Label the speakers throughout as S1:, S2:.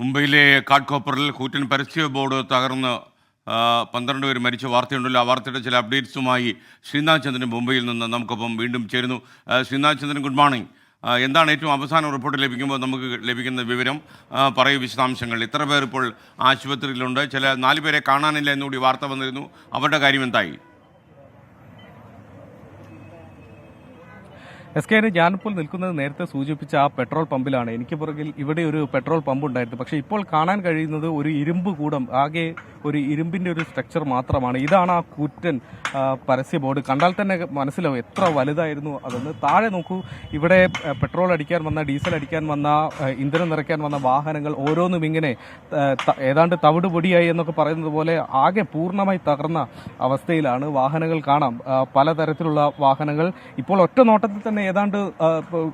S1: മുംബൈയിലെ കാട്ട്കോപ്പറിൽ കൂറ്റൻ പരിസ്ഥിതി ബോർഡ് തകർന്ന് പന്ത്രണ്ട് പേര് മരിച്ച വാർത്തയുണ്ടല്ലോ. ആ വാർത്തയുടെ ചില അപ്ഡേറ്റ്സുമായി ശ്രീനാഥ് ചന്ദ്രൻ മുംബൈയിൽ നിന്ന് നമുക്കൊപ്പം വീണ്ടും ചേരുന്നു. Srinath Chandran good morning. എന്താണ് ഏറ്റവും അവസാന റിപ്പോർട്ട് ലഭിക്കുമ്പോൾ നമുക്ക് ലഭിക്കുന്ന വിവരം? പറയൂ വിശദാംശങ്ങൾ. ഇത്ര പേർ ഇപ്പോൾ ആശുപത്രിയിലുണ്ട്. ചില നാല് പേരെ കാണാനില്ല എന്നുകൂടി വാർത്ത വന്നിരുന്നു. അവരുടെ കാര്യം എന്തായി?
S2: എസ് കെ ഞാനിപ്പോൾ നിൽക്കുന്നത് നേരത്തെ സൂചിപ്പിച്ച ആ പെട്രോൾ പമ്പിലാണ്. എനിക്ക് പുറകിൽ ഇവിടെ ഒരു പെട്രോൾ പമ്പ് ഉണ്ടായിരുന്നു. പക്ഷേ ഇപ്പോൾ കാണാൻ കഴിയുന്നത് ഒരു ഇരുമ്പ് കൂടം ആകെ ഒരു ഇരുമ്പിന്റെ ഒരു സ്ട്രക്ചർ മാത്രമാണ്. ഇതാണ് ആ കൂറ്റൻ പരസ്യ ബോർഡ്. കണ്ടാൽ തന്നെ മനസ്സിലാവും എത്ര വലുതായിരുന്നു അതെന്ന്. താഴെ നോക്കൂ. ഇവിടെ പെട്രോൾ അടിക്കാൻ വന്ന ഡീസൽ അടിക്കാൻ വന്ന ഇന്ധനം നിറയ്ക്കാൻ വന്ന വാഹനങ്ങൾ ഓരോന്നും ഇങ്ങനെ ഏതാണ്ട് തവിട് പൊടിയായി എന്നൊക്കെ പറയുന്നത് പോലെ ആകെ പൂർണമായി തകർന്ന അവസ്ഥയിലാണ് വാഹനങ്ങൾ കാണാം. പലതരത്തിലുള്ള വാഹനങ്ങൾ. ഇപ്പോൾ ഒറ്റ നോട്ടത്തിൽ തന്നെ ഏതാണ്ട്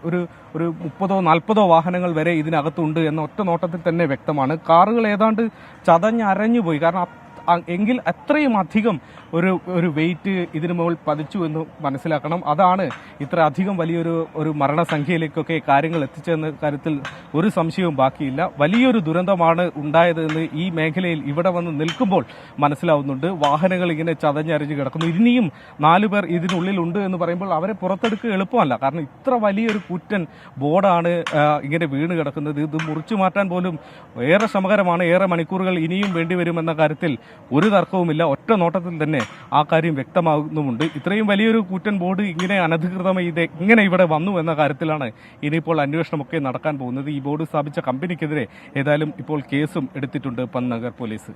S2: ഒരു ഒരു മുപ്പതോ നാൽപ്പതോ വാഹനങ്ങൾ വരെ ഇതിനകത്തുണ്ട് എന്ന ഒറ്റ നോട്ടത്തിൽ തന്നെ വ്യക്തമാണ്. കാറുകൾ ഏതാണ്ട് ചതഞ്ഞരഞ്ഞു പോയി കാരണം എങ്കിൽ അത്രയും അധികം ഒരു ഒരു വെയിറ്റ് ഇതിനു മുകളിൽ പതിച്ചു എന്ന് മനസ്സിലാക്കണം. അതാണ് ഇത്ര അധികം വലിയൊരു ഒരു മരണസംഖ്യയിലേക്കൊക്കെ കാര്യങ്ങൾ എത്തിച്ചെന്ന കാര്യത്തിൽ ഒരു സംശയവും ബാക്കിയില്ല. വലിയൊരു ദുരന്തമാണ് ഉണ്ടായത് എന്ന് ഈ മേഖലയിൽ ഇവിടെ വന്ന് നിൽക്കുമ്പോൾ മനസ്സിലാവുന്നുണ്ട്. വാഹനങ്ങൾ ഇങ്ങനെ ചതഞ്ഞരിഞ്ഞ് കിടക്കുന്നു. ഇനിയും നാലു പേർ ഇതിനുള്ളിലുണ്ട് എന്ന് പറയുമ്പോൾ അവരെ പുറത്തെടുക്കുക എളുപ്പമല്ല. കാരണം ഇത്ര വലിയൊരു കുറ്റൻ ബോർഡാണ് ഇങ്ങനെ വീണ് കിടക്കുന്നത്. ഇത് മുറിച്ചു മാറ്റാൻ പോലും ഏറെ ശ്രമകരമാണ്. ഏറെ മണിക്കൂറുകൾ ഇനിയും വേണ്ടിവരുമെന്ന കാര്യത്തിൽ ഒരു തർക്കവുമില്ല. ഒറ്റ നോട്ടത്തിൽ തന്നെ ആ കാര്യം വ്യക്തമാകുന്നുമുണ്ട്. ഇത്രയും വലിയൊരു കൂറ്റൻ ബോർഡ് ഇങ്ങനെ അനധികൃതമായി ഇത് ഇങ്ങനെ ഇവിടെ വന്നു എന്ന കാര്യത്തിലാണ് ഇനിയിപ്പോൾ അന്വേഷണമൊക്കെ നടക്കാൻ പോകുന്നത്. ഈ ബോർഡ് സ്ഥാപിച്ച കമ്പനിക്കെതിരെ ഏതായാലും ഇപ്പോൾ കേസും എടുത്തിട്ടുണ്ട് പന്നഗർ പോലീസ്.